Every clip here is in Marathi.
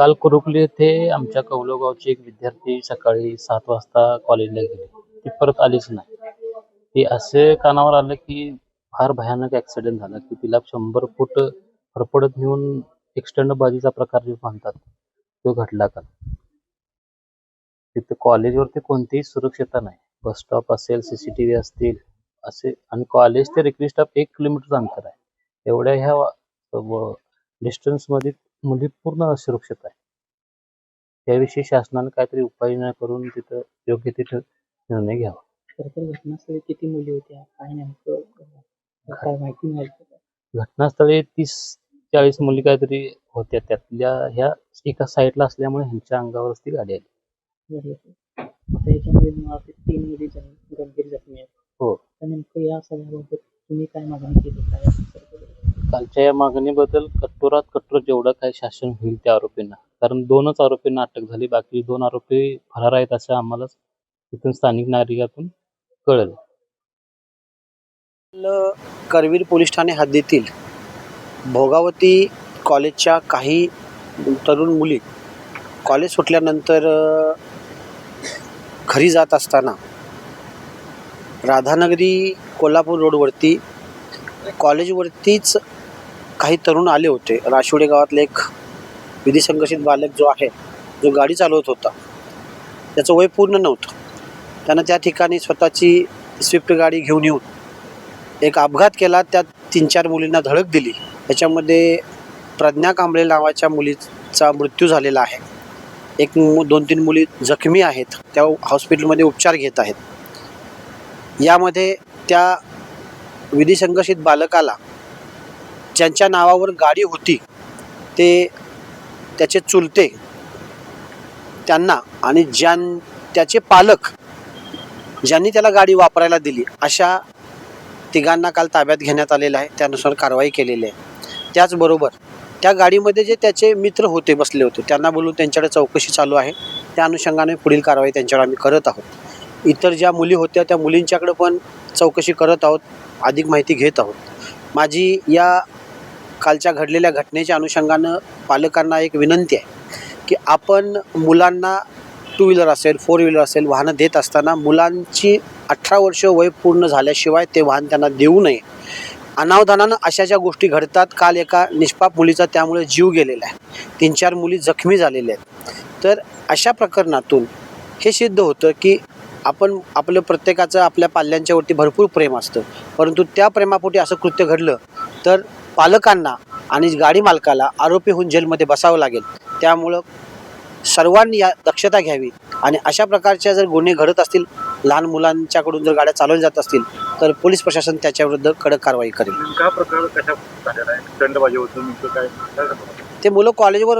काल कुरुकली येथे आमच्या कौलोगावची एक विद्यार्थी सकाळी सात वाजता कॉलेजला गेली. ती परत आलीच नाही. ती असे कानावर आलं की फार भयानक ऍक्सिडेंट झाला की तिला शंभर फूट फरफडत नेऊन एक्सटेंड बाजीचा प्रकार जे म्हणतात तो घडला का तिथे कॉलेजवरती कोणतीही सुरक्षितता नाही. बस स्टॉप असेल सीसीटीव्ही असतील असे आणि कॉलेज ते रेकरी स्टॉप एक किलोमीटरचं अंतर आहे. एवढ्या ह्या डिस्टन्समध्ये मुली पूर्ण असुरक्षित आहे त्याविषयी शासनाने काहीतरी उपाययोजना करून तिथं योग्य तिथं निर्णय घ्यावा खरं घटनास्थळी किती मुली होत्या काय नेमकं काय माहिती मिळाली? घटनास्थळी तीस चाळीस मुली काहीतरी होत्या त्यातल्या ह्या एका साईडला असल्यामुळे ह्यांच्या अंगावरच ती गाडी आली. आता याच्यामध्ये मला वाटतं तीन मुली जण- गंभीर जखमी आहेत हो. तर नेमकं या सगळ्याबाबत तुम्ही काय मागणी केली काय? कालच्या या मागणीबद्दल कठोरात कठोर जेवढं काही शासन होईल त्या आरोपींना कारण दोनच आरोपींना अटक झाली बाकी दोन आरोपी फरार आहेत असं आम्हाला तिथून स्थानिक नागरिकातून कळलं. करवीर पोलीस ठाणे हद्दीतील भोगावती कॉलेजच्या काही तरुण मुली कॉलेज सुटल्यानंतर घरी जात असताना राधानगरी कोल्हापूर रोडवरती कॉलेजवरतीच काही तरुण आले होते. राशिवडे गावातले एक विधी संघर्षित बालक जो आहे जो गाडी चालवत होता त्याचं वय पूर्ण नव्हतं. त्यानं त्या ठिकाणी स्वतःची स्विफ्ट गाडी घेऊन येऊन एक अपघात केला त्यात तीन चार मुलींना धडक दिली. त्याच्यामध्ये प्रज्ञा कांबळे नावाच्या मुलीचा मृत्यू झालेला आहे. एक दोन तीन मुली जखमी आहेत त्या हॉस्पिटलमध्ये उपचार घेत आहेत. यामध्ये त्या विधी संघर्षित बालकाला ज्यांच्या नावावर गाडी होती ते त्याचे चुलते त्यांना आणि ज्यां त्याचे पालक ज्यांनी त्याला गाडी वापरायला दिली अशा तिघांना काल ताब्यात घेण्यात आलेलं आहे. त्यानुसार कारवाई केलेली आहे. त्याचबरोबर त्या गाडीमध्ये जे त्याचे मित्र होते बसले होते त्यांना बोलून त्यांच्याकडे चौकशी चालू आहे. त्या अनुषंगाने पुढील कारवाई त्यांच्यावर आम्ही करत आहोत. इतर ज्या मुली होत्या त्या मुलींच्याकडे पण चौकशी करत आहोत अधिक माहिती घेत आहोत. माझी या कालच्या घडलेल्या घटनेच्या अनुषंगानं पालकांना एक विनंती आहे की आपण मुलांना टू व्हीलर असेल फोर व्हीलर असेल वाहनं देत असताना मुलांची अठरा वर्ष वय पूर्ण झाल्याशिवाय ते वाहन त्यांना देऊ नये. अनावधानानं अशा ज्या गोष्टी घडतात काल एका निष्पाप मुलीचा त्यामुळे जीव गेलेला आहे. तीन चार मुली जखमी झालेल्या आहेत. तर अशा प्रकरणातून हे सिद्ध होतं की आपण आपलं प्रत्येकाचं आपल्या पाल्यांच्यावरती भरपूर प्रेम असतं. परंतु त्या प्रेमापोटी असं कृत्य घडलं तर पालकांना आणि गाडी मालकाला आरोपी होऊन जेलमध्ये बसावं लागेल. त्यामुळं सर्वांनी या दक्षता घ्यावी आणि अशा प्रकारच्या जर गुन्हे घडत असतील लहान मुलांच्याकडून जर गाड्या चालवल्या जात असतील तर पोलीस प्रशासन त्याच्याविरुद्ध कडक कारवाई करेल. प्रकार कशा दंडबाजी होतो काय? ते मुलं कॉलेजवर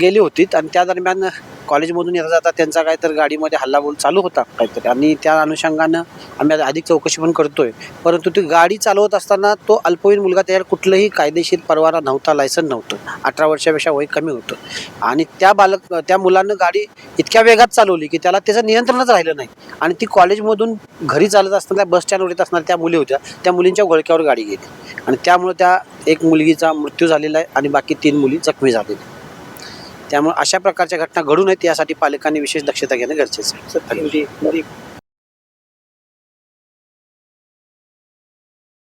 गेली होती आणि त्या दरम्यान कॉलेजमधून येता जाता त्यांचा काय तर गाडीमध्ये हल्लाबोल चालू होता काहीतरी. आणि त्या अनुषंगानं आम्ही अधिक चौकशी पण करतोय. परंतु ती गाडी चालवत असताना तो अल्पवयीन मुलगा त्याच्यावर कुठलंही कायदेशीर परवाना नव्हता लायसन नव्हतं. अठरा वर्षापेक्षा वय कमी होतं. आणि त्या बालक त्या मुलानं गाडी इतक्या वेगात चालवली की त्याला त्याचं नियंत्रणच राहिलं नाही. आणि ती कॉलेजमधून घरी चालत असताना बस स्टँडवर येत असणाऱ्या त्या मुली होत्या. त्या मुलींच्या घोळक्यावर गाडी गेली. आणि त्यामुळे त्या एक मुलगीचा मृत्यू झालेला आहे आणि बाकी तीन मुली जखमी झालेल्या त्यामुळे अशा प्रकारच्या घटना घडू नयेत यासाठी पालकांनी विशेष दक्षता घेणं गरजेचं आहे.